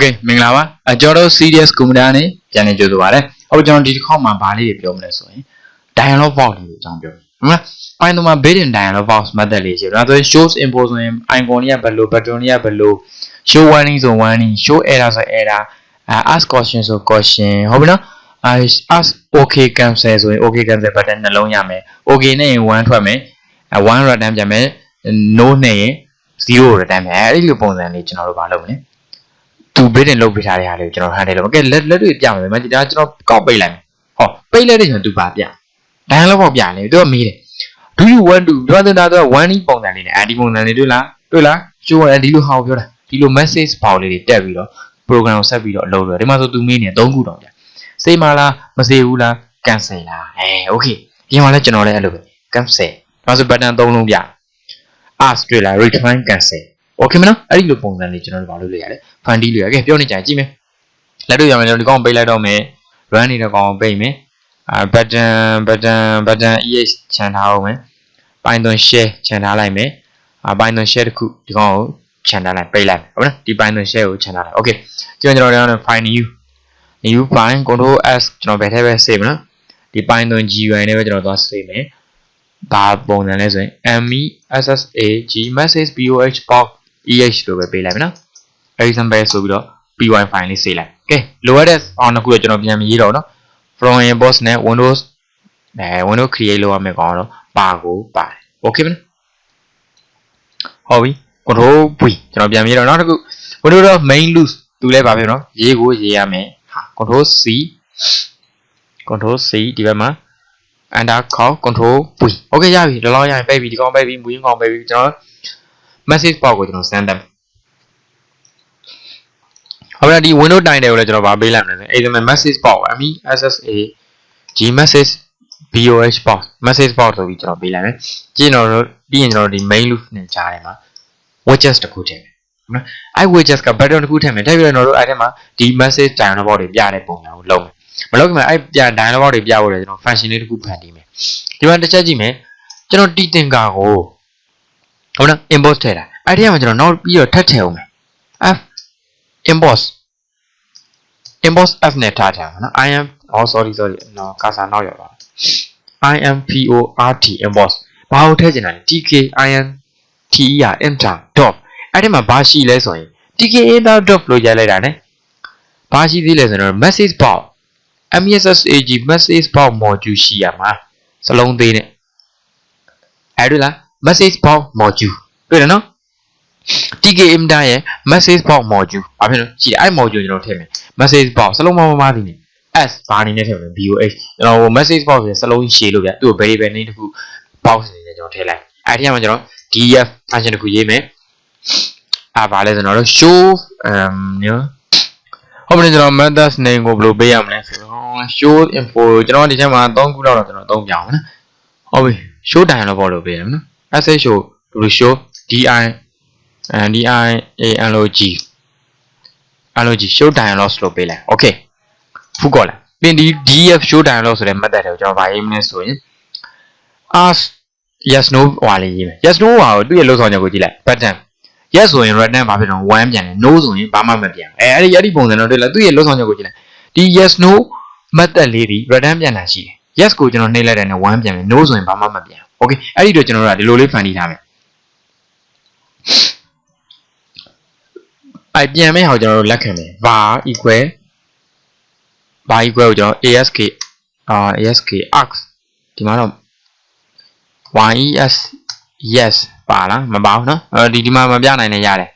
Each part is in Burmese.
Okay မင်္ဂလာပါအကျွန်တော်တို့ serious computer နဲ့ပြန်နေကြိုဆိုပါရစေအခုကျွန်တော်ဒီတစ်ခေါက်မှာဘာလေးတွေပြောမလဲဆိုရင် dialog box လေးကိုအကြောင်းပြောမယ်ဟုတ်မလား Python မှာ built-in dialog box method လေးရှိတယ်ဒါဆိုရင် shows import ဆိုရင် icon တွေကဘယ်လို button တွေကဘယ်လို show warning ဆို warning show error ဆို error ask question ဆို question ဟုတ်ပြီနော် ask okay cancel ဆိုရင် okay cancel button နှလုံးရမယ် okay နဲ့ရင်1ထွက်မယ်1 return ပြန်မယ် no နဲ့ရင်0 return မယ်အဲ့ဒီလိုပုံစံလေးကျွန်တော်တို့မလုပ်မလဲ သူ built-in လုပ်ပေးထားတဲ့ဟာလေးကိုကျွန်တော် handle လုပ်မယ်ကဲလက်လက်တွေပြမယ်မကြည့်ဒါကျွန်တော်ကောက်ပိတ်လိုက်မယ်ဟောပိတ်လိုက်တဲ့ကျွန်တော်သူပါပြ dialog box ပြလေသူကမေးတယ် do you want to ဒီမှာသင်တာတော့ one ပုံစံလေးနဲ့အဲဒီပုံစံလေးတွေ့လားတွေ့လားကျိုးအဲဒီလိုဟာကိုပြောတာဒီလို message ပေါက်လေးတွေတက်ပြီးတော့ program ကိုဆက်ပြီးတော့အလုပ်လုပ်တယ်ဒီမှာဆိုသူမေးနေ3ခုတော့ကြာစိတ်မလားမစိဘူးလား cancel လားအဲ okay ဒီမှာလည်းကျွန်တော်လည်းအဲ့လိုပဲ cancel ဒါဆို button 3လုံးပြ ask တွေ့လား return cancel okay မနော်အဲ့ဒီလိုပုံစံလေးကျွန်တော်တို့ဘာလုပ်လို့ရလဲ fund လို့ရခဲ့ပြောနေကြကြည့်မယ်လက်တွေ့ရမယ်ဒီကောင်ပိတ်လိုက်တော့မယ် run နေတဲ့ကောင်ပိတ်မယ်အာ button button button eh ခြံထားအောင်မယ် python share ခြံထားလိုက်မယ်အာ python share တခုဒီကောင်ကိုခြံထားလိုက်ပိတ်လိုက်ဟုတ်လားဒီ python share ကိုခြံထားလိုက် okay ကျွန်တော်ကျွန်တော်တို့ find new new file control s ကျွန်တော်ဘယ်ထဲပဲ save နော်ဒီ python GUI နဲ့ပဲကျွန်တော်သွား save မယ်ဒါပုံစံလဲဆိုရင် messa g message boh box eh လို့ပဲပေးလိုက်မယ်နော် example ဆိုပြီးတော့ py file လေး save လိုက်ကဲလိုအပ်တဲ့အောင်တစ်ခုကိုကျွန်တော်ပြန်မရေးတော့နော် from inbox နဲ့ windows အဲ windows create လုပ်ရမယ်ကောင်တော့ပါကိုပါတယ် okay မလားဟုတ်ပြီ control v ကျွန်တော်ပြန်ရေးတော့နောက်တစ်ခု windows တော့ main loose သူလည်းပါဖြစ်နော်ရေးကိုရေးရမယ်ဟာ control c control c ဒီဘက်မှာ enter call control v okay ရပြီဒီလောက်ရရင်ပိတ်ပြီဒီကောင်ပိတ်ပြီမူရင်းကောင်ပိတ်ပြီကျွန်တော် message box ကိုကျွန်တော် send တယ်ဟုတ်ပြီဒီ window တိုင်တယ်ကိုလည်းကျွန်တော်ဗာပေးလိုက်မယ်ဆိုရင် message box MESSA G message BOH box message box ဆိုပြီးကျွန်တော်ပေးလိုက်မယ်ကြည့်တော့ပြီးရင်ကျွန်တော်ဒီ main loop နဲ့ကြားထဲမှာ widgets တစ်ခုထည့်မယ်နော်အဲ့ widgets က button တစ်ခုထည့်မယ်ထည့်ပြီးတော့ကျွန်တော်တို့အဲ့ထဲမှာဒီ message dialog box တွေပြတဲ့ပုံစံကိုလုပ်မယ်မလုပ်ခင်မှာအဲ့ပြ dialog box တွေပြဖို့လည်းကျွန်တော် function လေးတစ်ခုဖန်တီးမယ်ဒီမှာတစ်ချက်ကြည့်မယ်ကျွန်တော်တီတင်ကာကို ဟုတ်လား import ထည့်တာအဲ့ဒီမှာကျွန်တော်နောက်ပြီးတော့ထပ်ထည့်အောင်မယ် f import import f နဲ့ထားထားမှာနော် i am oh sorry sorry နော်ကာစာနောက်ရောက်ပါ i am p o r t import ဘာကိုထည့်ချင်တာလဲ tk i n t e r enter dot အဲ့ဒီမှာဘာရှိလဲဆိုရင် tk enter dot လို့ရိုက်လိုက်တာ ਨੇ ဘာရှိသေးလဲဆိုတော့ message box message message box module ရှိရမှာစလုံးသေးနဲ့အဲ့ဒါလား message box module တွေ့တယ်နော် TK emitter ရဲ့ message box module ဘာဖြစ်လို့ရှိတယ်အဲ့ module ကျွန်တော်ထည့်မယ် message box စလုံးမမမသည်နေ S ဘာအနေနဲ့ထည့်မလဲ BOH ကျွန်တော် message box ဆိုစလုံးရှည်လို့ဗျသူ့ကို variable name တစ်ခု box အနေနဲ့ကျွန်တော်ထည့်လိုက်အဲ့ဒီမှာကျွန်တော် df function တစ်ခုရေးမယ်အာဘာလဲဆိုတော့ show um နော်ဟုတ်ပြီကျွန်တော် methods name ကိုဘယ်လိုပေးရမလဲဆိုတော့ show info ကျွန်တော်ဒီထဲမှာ3ခုလောက်တော့ကျွန်တော်သုံးပြအောင်နော်ဟုတ်ပြီ show dialog box လို့ပေးရမယ်နော် sh show ဘယ်လို show di and di analog analog show dialog လို့ပေးလိုက် okay ဖူးကောလာပြင်ဒီ df show dialog ဆိုတဲ့ method တွေကိုကျွန်တော်ဗာရေးမလဲဆိုရင် ask yes no ဟွာလေးရေးမယ် yes no ဟာကိုသူ့ရဲ့လောက်ဆောင်ချက်ကိုကြည့်လိုက် pattern yes ဆိုရင် return ဘာဖြစ်တော့1ပြန်တယ် no ဆိုရင်ဘာမှမပြန်အဲအဲ့ဒီအဲ့ဒီပုံစံတော့တွေ့လားသူ့ရဲ့လောက်ဆောင်ချက်ကိုကြည့်လိုက်ဒီ yes no method လေးဒီ return ပြန်တာရှိတယ် yes ကိုကျွန်တော်နှိပ်လိုက်တယ်နဲ့1ပြန်တယ် no ဆိုရင်ဘာမှမပြန် okay အဲ့ဒီတော့ကျွန်တော်တို့ကဒီလိုလေးဖန်တီးထားမယ်အဲပြန်မဲ့ဟောကျွန်တော်တို့လက်ခံမယ် var equal var equal ကိုကျွန်တော် ask အာ ask arcs ဒီမှာတော့ yes yes ပါလားမပါဘူးเนาะအဲဒီဒီမှာမပြနိုင်လည်းရတယ်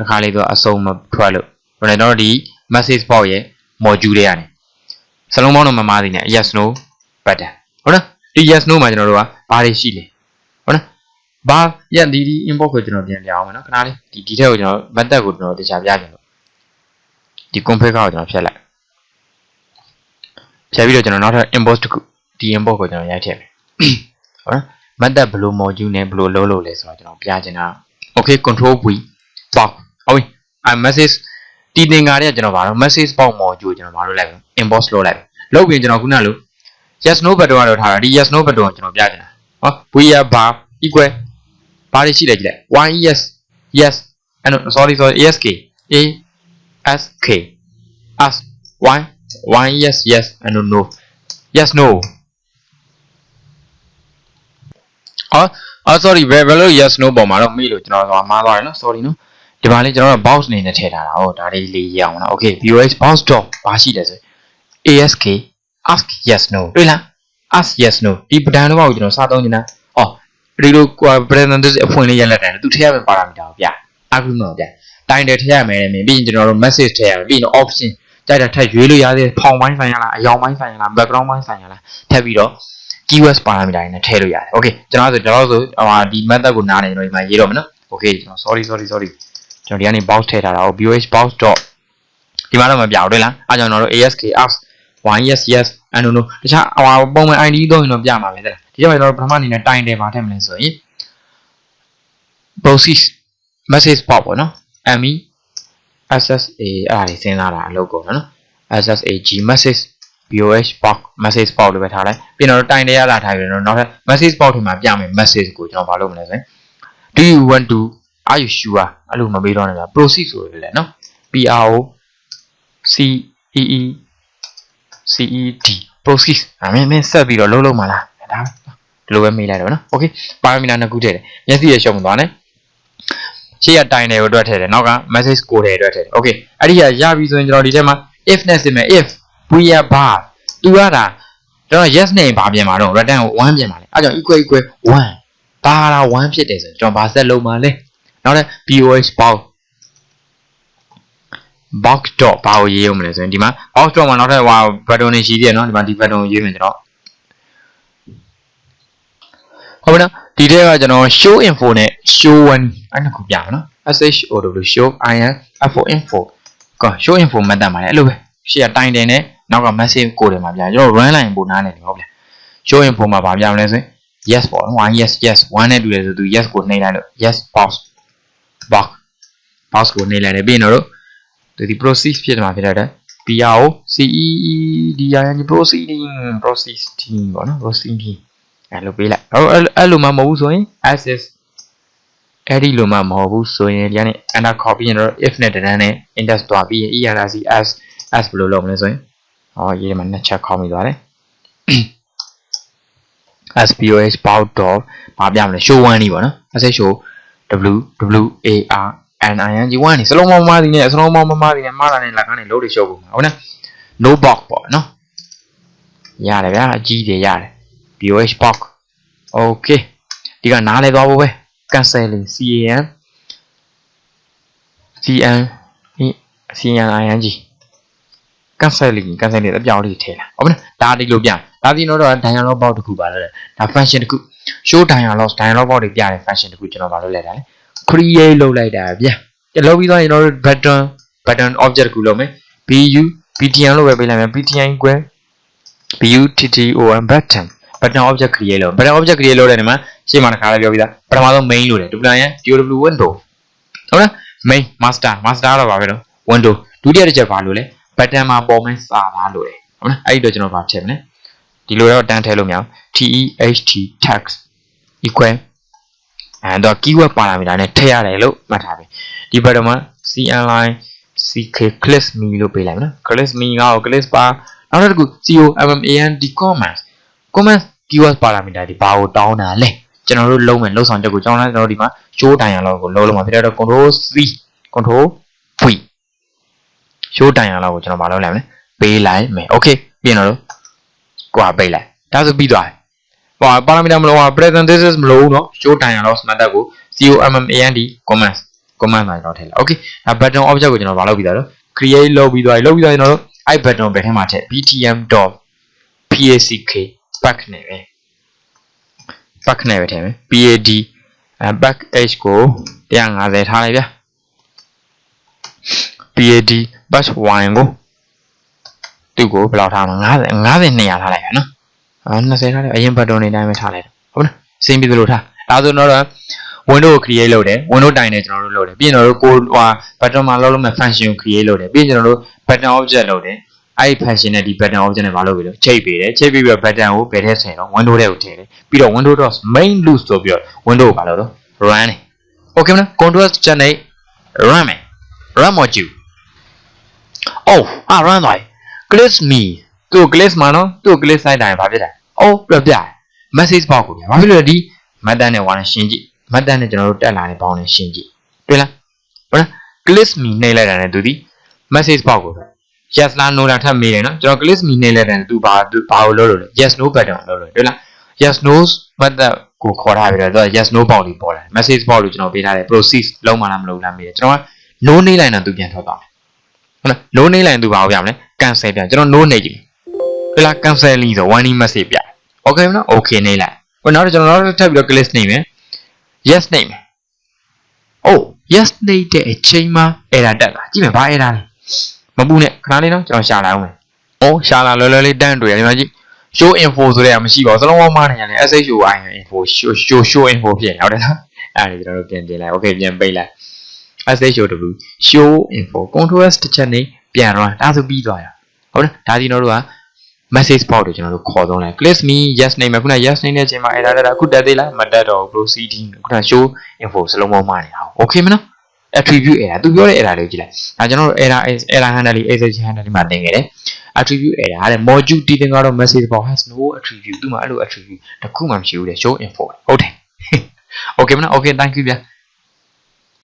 အခါလေးတော့အစုံမထွက်လို့ဘယ်တော့ဒီ message box ရဲ့ module တွေရတယ်စလုံးပေါင်းတော့မမားသေးနဲ့ yes no button ဟုတ်လား ဒီ yes no မှာကျွန်တော်တို့ကဘာတွေရှိလဲဟုတ်လားဘာရဒီဒီ inbox ကိုကျွန်တော်ပြန်ပြအောင်မယ်နော်ခဏလေးဒီဒီထက်ကိုကျွန်တော် method ကိုကျွန်တော်တရားပြခြင်းလို့ဒီ config ကိုကျွန်တော်ဖြတ်လိုက်ဖြတ်ပြီးတော့ကျွန်တော်နောက်ထပ် inbox တစ်ခုဒီ inbox ကိုကျွန်တော်ရိုက်ထည့်မယ်ဟုတ်လား method ဘယ်လို module နဲ့ဘယ်လိုလုပ်လို့လဲဆိုတော့ကျွန်တော်ပြချင်တာ okay control v box ဟုတ်ပြီ i message ဒီသင်္ကာတွေကကျွန်တော်ဗာတော့ message box module ကျွန်တော်ဗာလို့လိုက် inbox လုပ်လိုက်လုပ်ပြီးကျွန်တော်ခုနကလို့ yes no button ကတော့ထားတာဒီ yes no button ကိုကျွန်တော်ပြချင်တာဟော v bar equal ဘာတွေရှိလဲကြည့်လိုက် y yes yes and sorry sorry ask a sk ask why why yes yes and no no yes no အော်အော် sorry ဘယ်ဘယ်လို yes no ပုံမှာတော့မေးလို့ကျွန်တော်ကမှားသွားတယ်နော် sorry နော်ဒီမှာလေးကျွန်တော်က box အနေနဲ့ထည့်ထားတာဟုတ်ဒါလေးလေးရအောင်နော် okay voh box dot ဘာရှိတယ်ဆို ask ask yes no တွေ့လား ask yes no ဒီပဒံတော့ကိုကျွန်တော်စသုံးနေတာဟောဒီလို parenthesis အဖွင့်လေးရက်လက်တယ်သူထည့်ရမယ့် parameter ကိုဗျ argument ကိုဗျတိုင်တယ်ထည့်ရမယ်လေပြီးရင်ကျွန်တော်တို့ message ထည့်ရမယ်ပြီးရင် option ကြိုက်တာထည့်ရွေးလို့ရသေးဖောင်ပိုင်းဆိုင်ရလားအယောင်ပိုင်းဆိုင်ရလား background ပိုင်းဆိုင်ရလားထည့်ပြီးတော့ keywords parameter တွေနဲ့ထည့်လို့ရတယ် okay ကျွန်တော်ဆိုကျွန်တော်ဆိုဟိုဒီ method ကိုနားနေကျွန်တော်ဒီမှာရေးတော့မယ်နော် okay ကျွန်တော် sorry sorry sorry ကျွန်တော်ဒီကနေ box ထည့်ထားတာဟို boh box dot ဒီမှာတော့မပြောင်းတွေ့လားအဲကြောင့်ကျွန်တော်တို့ ask ask one yes yes အဲ့လိုလိုတခြားဟိုပုံမှန် ID သုံးရင်တော့ပြမှာပဲတဲ့ဒီတော့ကျွန်တော်ပထမအနေနဲ့တိုင်တယ်မှာထည့်မလဲဆိုရင် process message pop ပေါ့နော် me ssa အဲ့ဒါတွေစဉ်းစားတာအလုပ်ကုန်နော် ssag message boh box message box လို့ပဲထားလိုက်ပြီးတော့တိုင်တယ်ရလာထားပြီးတော့နောက်ထပ် message box ထဲမှာပြမယ် message ကိုကျွန်တော်ဘာလုပ်မလဲဆိုရင် do you want to are you sure အဲ့လိုမပေးတော့နဲ့ဗျာ proceed ဆိုရလေနော် pro c e e c e d proceed အမင်းမင်းဆက်ပြီးတော့လုံးလုံးမလားဒါဒီလိုပဲမေးလိုက်တော့နော် okay parameter နှစ်ခုထည့်တယ်မျက်စိရရှုံမသွားနဲ့ရှေ့ကတိုင်တယ်ကိုအတွက်ထည့်တယ်နောက်က message ကိုတယ်အတွက်ထည့်တယ် okay အဲ့ဒီကရပြီဆိုရင်ကျွန်တော်ဒီထဲမှာ if နဲ့ဆင်မယ် if we are bar သူကတာကျွန်တော် yes နဲ့ဘာပြင်မှာတော့ return ကို1ပြင်ပါလေအဲ့ကြောင့် equal equal 1ဘာလာ1ဖြစ်တယ်ဆိုရင်ကျွန်တော်ဘာဆက်လုံးမှာလဲနောက်တဲ့ boh box box dot ဘာကိုရေးရမလဲဆိုရင်ဒီမှာ box dot မှာနောက်ထပ်ဟို button တွေရှိသေးတယ်နော်ဒီမှာဒီ button ကိုရေးမယ်ကျွန်တော်ဟုတ်ပြီနော်ဒီထဲကကျွန်တော် show info နဲ့ show one အဲ့နှစ်ခုပြမယ်နော် show show in for info က show info မှတ်တတ်ပါတယ်အဲ့လိုပဲရှေ့ကတိုင်တင်နဲ့နောက်က message ကိုတယ်မှာပြကျွန်တော် run line ပို့နားနေတယ်ဟုတ်ပြီ show info မှာဗာပြမလဲဆိုရင် yes ပေါ့နော် one yes yes one နဲ့တူတယ်ဆိုသူ yes ကိုနှိပ်လိုက်လို့ yes box box box ကိုနှိပ်လိုက်တယ်ပြီးရင်တော့ သူဒီ proceed ဖြစ်မှာဖြစ်တဲ့ PRO CEEDIN proceeding proceeding ပေါ့နော် proceeding အဲ့လိုပေးလိုက်အဲ့အဲ့လိုမှမဟုတ်ဘူးဆိုရင် access အဲ့ဒီလိုမှမဟုတ်ဘူးဆိုရင်ဒီကနေ enter copy ရင်တော့ if နဲ့တန်းနဲ့ index တွားပြီးရင် erc s s ဘယ်လိုလုပ်မလဲဆိုရင်ဟောရေးမှာနှစ်ချက်ခေါင်းမိသွားတယ် spos bout dot ဘာပြမလဲ show 1นี่ပေါ့နော် message show w w a r n i n g 1นี่စလုံးမမသည်နဲ့စလုံးမမမသည်နဲ့မှားတာနဲ့လက်ကားနဲ့လို့တွေရှုပ်ကုန်မှာဟုတ်နော် no box ပေါ့နော်ရတယ်ဗျာအကြီးတွေရတယ် boh box okay ဒီကနားလဲသွားဖို့ပဲ canceling can cn cning canceling canceling အပြောင်းလေးထည့်လာဟုတ်မလားဒါဒီလိုပြန်ဒါဒီတော့ dialog box တခုပါလဲဒါ function တခု show dialog dialog box တွေပြတဲ့ function တခုကျွန်တော်ဘာလုပ်လဲတာလဲ create လုပ်လိုက်တာဗျာကြလုပ်ပြီးတော့ကျွန်တော်တို့ button button object တခုလုပ်မယ် bu btn လို့ပဲပေးလိုက်မယ် btn ကွယ် button button button object create လုပ် button object create လုပ်တဲ့နေမှာရှေ့မှာတစ်ခါလည်းပြောပြီးသားပထမဆုံး main လို့တယ် duplicate ရန် dow window ဟုတ်လား main master master တော့ပါပဲတော့ window ဒုတိယတစ်ချက်ပါလို့လဲ button မှာပေါ်မဲ့စာသားလို့တယ်ဟုတ်လားအဲ့ဒီတော့ကျွန်တော်ဗာချက်မလဲဒီလိုတော့တန်းထဲလို့မရအောင် text text equal အဲတော့ keyword parameter နဲ့ထည့်ရတယ်လို့မှတ်ထားပြီဒီဘက်တော့မှာ cn line ck click me လို့ပေးလိုက်မယ်နော် click me က click ပါနောက်တစ်ခု command comments comments keyword parameter ဒီဘာကိုတောင်းတာလဲကျွန်တော်တို့လုံးမယ်လုံးဆောင်ချက်ကိုကြောင်းလိုက်ကျွန်တော်တို့ဒီမှာ show dialog ကိုလုံးလုံးမှာဖြစ်တော့ control c control v show dialog ကိုကျွန်တော်မလုပ်လိုက်မယ်ပေးလိုက်မယ် okay ပြင်တော့ကိုကပေးလိုက်ဒါဆိုပြီးသွား ပြီဟော parameter မလို့ဟော parenthesis မလို့เนาะ show dialog method ကို command comments comment မှာတော့ထည့်လိုက် okay ဒါ button object ကိုကျွန်တော်မလုပ်ပြီးသားတော့ create လုပ်ပြီးသွားပြီလုပ်ပြီးသွားရင်တော့အဲ့ button ဘယ်ထဲမှာထည့် btm.pack back နဲ့ပဲ back နဲ့ပဲထည့်မယ် pad အဲ back h ကို150ထားလိုက်ဗျာ pad bash y ကိုသူ့ကိုဘယ်လောက်ထားမလဲ50 50 200ထားလိုက်ရနော်အာ 20ထားလိုက်အရင် button တွေတိုင်းပဲထားလိုက်ဟုတ်လားစင်ပြီးသလိုထားအဲဆိုတော့ window ကို create လုပ်တယ် window တိုင်နဲ့ကျွန်တော်တို့လုပ်တယ်ပြီးရင်ကျွန်တော်တို့ကိုဟို button မှာလုပ်လို့မဲ့ function ကို create လုပ်တယ်ပြီးရင်ကျွန်တော်တို့ button object လုပ်တယ်အဲ့ဒီ function နဲ့ဒီ button object နဲ့မလုပ်ပြီလို့ချိန်ပေးတယ်ချိန်ပြီးပြီးတော့ button ကိုဘယ်ထဲဆင်တော့ window ထဲကိုထည့်တယ်ပြီးတော့ window.main loop ဆိုပြီးတော့ window ကိုမလုပ်တော့ run တယ် okay မလား control ချက်နဲ့ run မယ် run module oh အာ run သွား click me သူ့ click မှာနော်သူ့ click ဆိုင်တိုင်းဘာဖြစ်လဲ oh ပြပြ message box ကိုဗျာဘာဖြစ်လို့လဲဒီမတ်တန်နဲ့ဝါနဲ့ရှင်းကြည့်မတ်တန်နဲ့ကျွန်တော်တို့တက်လာတဲ့ပေါင်းနဲ့ရှင်းကြည့်တွေ့လားဟုတ်လား click me နှိပ်လိုက်တာနဲ့သူဒီ message box ကိုပဲ yes လား no လားထပ်မေးတယ်နော်ကျွန်တော် click me နှိပ်လိုက်တယ်သူဘာသူဘာကိုလုပ်လို့လဲ yes no button ကိုလုပ်လို့တွေ့လား yes no မတ်တက်ကိုခေါ်ထားပြီးတော့သူက yes no box လေးပေါ်လာ message box လို့ကျွန်တော်ပေးထားတယ် proceed လုံးမလားမလုံးလားမေးတယ်ကျွန်တော်က no နှိပ်လိုက်တာသူပြန်ထွက်သွားမယ်ဟုတ်လား no နှိပ်လိုက်ရင်သူဘာကိုပြမလဲ cancel ပြန်ကျွန်တော် no နှိပ်ကြည့်တွေ့လား canceling ဆို warning message ပြ okay မနော် okay နှိပ်လိုက်ဟိုနောက်တော့ကျွန်တော်နောက်ထပ်ပြီးတော့ click နှိပ်မယ် yes နှိပ်မယ် oh yes နှိပ်တဲ့အချိန်မှာ error တက်လာကြည့်မယ်ဘာ error လဲမပူနဲ့ခဏလေးနော်ကျွန်တော်ရှာလာအောင်မယ် oh ရှာလာလွယ်လွယ်လေးတန်းတွေ့ရတယ်ဒီမှာကြည့် show info ဆိုတဲ့ကမရှိပါဘူးစလုံးဝမနေရတယ် SHO info show show show info ဖြစ်နေဟုတ်တယ်နော်အဲ့ဒါကျွန်တော်တို့ပြန်ပြင်လိုက် okay ပြန်ပိတ်လိုက် SHOW show info control s တစ်ချက်နေပြန်တော့ဒါဆိုပြီးသွားရဟုတ်တယ်ဒါဒီကျွန်တော်တို့က message box ကိုကျွန်တော်တို့ခေါ်သုံးလိုက် click me yes နေမယ်ခုန yes နေတဲ့အချိန်မှာ error တက်တာအခုတက်သေးလားမတက်တော့ proceeding ခုန show info စလုံးမမနေအောင် okay မနော် attribute error သူပြောတဲ့ error လေးကြည့်လိုက်ဒါကျွန်တော်တို့ error error handle လေး exception handle လေးမှာသင်ခဲ့တယ် attribute error တဲ့ module တည်တင်ကတော့ message box has no attribute သူမှအဲ့လို attribute တစ်ခုမှမရှိဘူးတဲ့ show info ဟုတ်တယ် okay မနော် okay thank you ဗျာ